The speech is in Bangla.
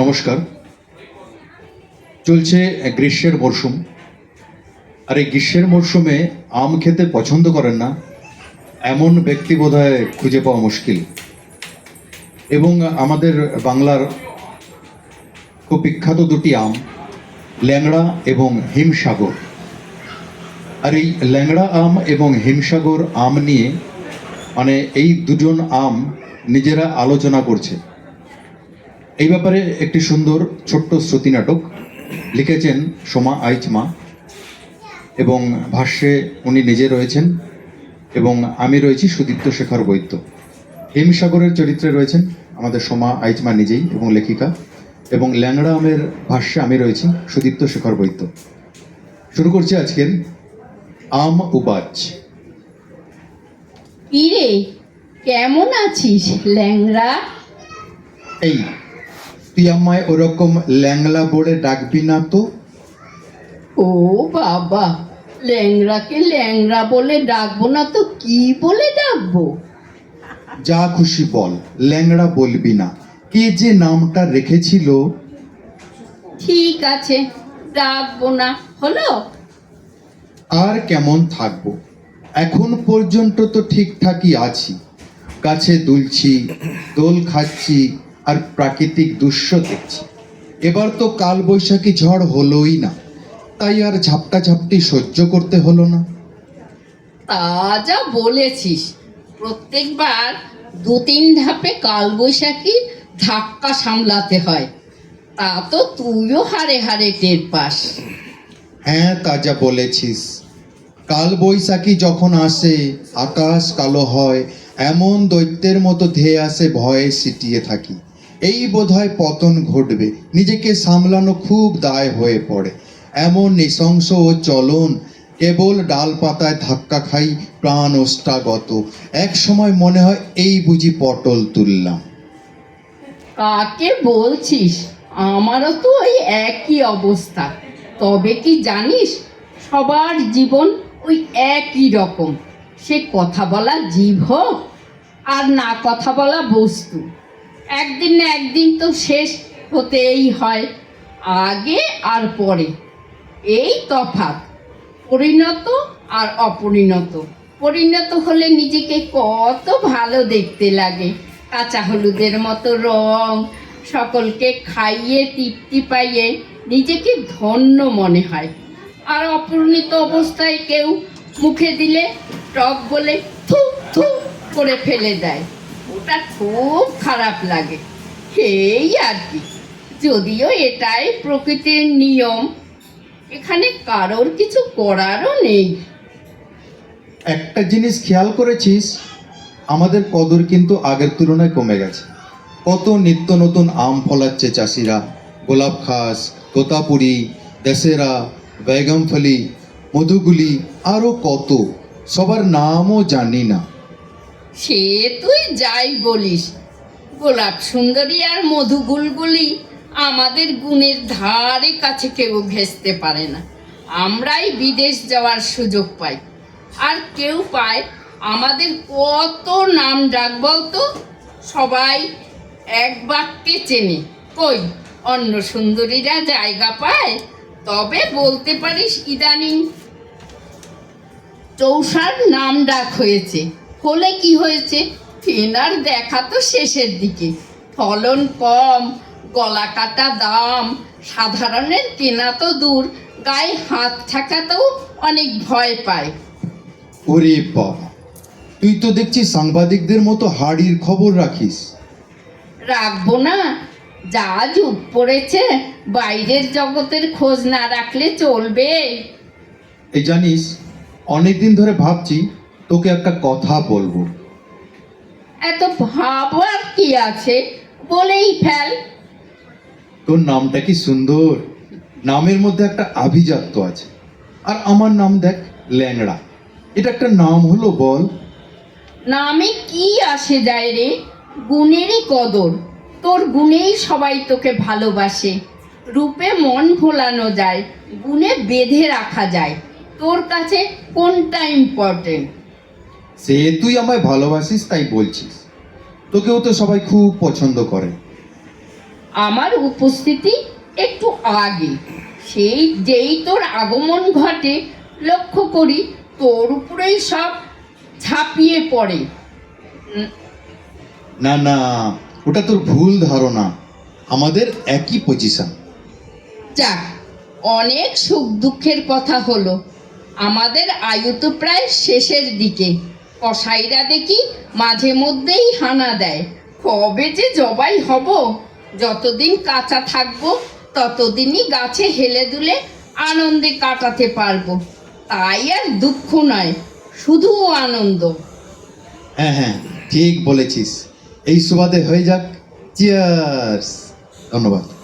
নমস্কার। চলছে গ্রীষ্মের মরশুম। আর এই গ্রীষ্মের মরশুমে আম খেতে পছন্দ করেন না। এমন ব্যক্তি বোধহয় খুঁজে পাওয়া মুশকিল। এবং আমাদের বাংলার খুব বিখ্যাত দুটি আম, ল্যাংড়া এবং হিমসাগর। আর এই ল্যাংড়া আম এবং হিমসাগর আম নিয়ে মানে এই দুজন আম নিজেরা আলোচনা করছে। এই ব্যাপারে একটি সুন্দর ছোট্ট শ্রুতি নাটক লিখেছেন সোমা আইচমা এবং ভাষ্যে উনি নিজে রয়েছেন এবং আমি রয়েছি সুদীপ্ত শেখর বৈদ্য। হিমসাগরের চরিত্রে রয়েছেন আমাদের সোমা আইচমা নিজেই এবং লেখিকা এবং ল্যাংড়া আমের ভাষ্যে আমি রয়েছি সুদীপ্ত শেখর বৈদ্য। শুরু করছি আজকের আম উপাচ কিরে কেমন আছিস ল্যাংড়া? এই তুই আমায় ওরকম ল্যাংলা বলে ডাকবি না তো? ও বাবা ল্যাংড়াকে ল্যাংড়া বলে ডাকবো না তো কি বলে ডাকবো? যা খুশি বল ল্যাংড়া বলবি না। কে যে নামটা রেখেছিল? ঠিক আছে ডাকবো না হলো? আর কেমন থাকব? এখন পর্যন্ত তো ঠিকঠাকই আছি। গাছে দুলছি দোল খাচ্ছি আর প্রাকৃতিক দৃশ্য দেখছি। এবার তো কাল বৈশাখী ঝড় হলোই না। তাই আর ঝাপটা ঝাপটি সহ্য করতে হলো না। তা যা বলেছিস। প্রত্যেকবার দু তিন ধাপে কালবৈশাখী ধাক্কা সামলাতে হয়। তা তো তুইও হারে হারে টের পাস। হ্যাঁ তাজা বলেছিস। কাল বৈশাখী যখন আসে আকাশ কালো হয় এমন দৈত্যের মতো ধেয়ে আসে ভয়ে সিটিয়ে থাকি। এই বোধহয় পতন ঘটবে। নিজেকে সামলানো খুব দায় হয়ে পড়ে। এমন নৃশংস ও চলন কেবল ডাল পাতায় ধাক্কা খাই প্রাণ ওষ্ঠাগত এক সময় মনে হয় এই বুঝি পটল তুললাম। কাকে বলছিস? আমারও তো ওই একই অবস্থা। তবে কি জানিস, সবার জীবন ওই একই রকম। সে কথা বলা জীব হোক আর না কথা বলা বস্তু। একদিন না একদিন তো শেষ হতেই হয়, আগে আর পরে। এই তফাৎ, পরিণত আর অপরিণত। পরিণত হলে নিজেকে কত ভালো দেখতে লাগে। কাঁচা হলুদের মতো রং, সকলকে খাইয়ে, তৃপ্তি পাইয়ে নিজেকে ধন্য মনে হয়। আর অপরিণত অবস্থায় কেউ মুখে দিলে টক বলে থু থু করে ফেলে দেয়। ওটা খুব খারাপ লাগে। এই আর কি। যদিও এটাই প্রকৃতির নিয়ম। এখানে কারোর কিছু করারও নেই। একটা জিনিস খেয়াল করেছিস? আমাদের কদর কিন্তু আগের তুলনায় কমে গেছে। কত নিত্য নতুন আম ফলাচ্ছে চাষিরা। গোলাপ খাস, তোতাপুরি, দেশেরা, বেগমফলি, মধুগুলি, আরও কত। সবার নামও জানি না। সে তুই যাই বলিস। গোলাপ সুন্দরী আর মধু গুলগুলি আমাদের গুণের ধারে কাছে কেউ ঘেঁচতে পারে না। আমরাই বিদেশ যাওয়ার সুযোগ পাই। আর কেউ পায় আমাদের কত নাম ডাক বলতো? সবাই এক বাক্যে চেনে। কই, অন্য সুন্দরীরা জায়গা পায়? তবে বলতে পারিস ইদানিং চৌসার নাম ডাক হয়েছে। হলে কি হয়েছে? কেনার দেখা তো শেষের দিকে। ফলন কম গলা কাটা দাম সাধারণের কেনা তো দূর গায়ে হাত ঠেকাতেও অনেক ভয় পায়। ওরে বাবা তুই তো দেখছি সাংবাদিকদের মতো হাড়ির খবর রাখিস। রাখব না। যা যুগ পড়েছে বাইরের জগতের খোঁজ না রাখলে চলবে। এই জানিস অনেকদিন ধরে ভাবছি তোকে একটা কথা বলব। এত ভাবার কি আছে? বলেই ফেল। তোর নামটা কি সুন্দর? নামের মধ্যে একটা আভিজাত্য আছে। আর আমার নাম দেখ ল্যাংড়া। এটা একটা নাম হলো বল। নামে কি আসে যায় রে? গুণেরই কদর। তোর গুণেই সবাই তোকে ভালোবাসে। রূপে মন ভোলানো যায় গুণে বেঁধে রাখা যায়। তোর কাছে কোনটা ইম্পর্টেন্ট সে তুই আমায় ভালোবাসিস তাই বলছিস। তোকেও তো সবাই খুব পছন্দ করে। আমার উপস্থিতি একটু আগে। সেই যেই তোর আগমন ঘটে লক্ষ্য করি তোর উপরেই সব ছাপিয়ে পড়ে। না না ওটা তোর ভুল ধারণা। আমাদের একই পজিশন যাক অনেক সুখ দুঃখের কথা হলো। আমাদের আয়ু তো প্রায় শেষের দিকে। কসাইরা দেখি মাঝে মধ্যেই হানা দেয়। কবে যে জবাই হব, যতদিন কাঁচা থাকব, ততদিনই গাছে হেলে দুলে আনন্দে কাটাতে পারব। তাই আর দুঃখ নয়, শুধু আনন্দ। হ্যাঁ হ্যাঁ ঠিক বলেছিস। এই সুবাদে হয়ে যাক। চিয়ার্স ধন্যবাদ।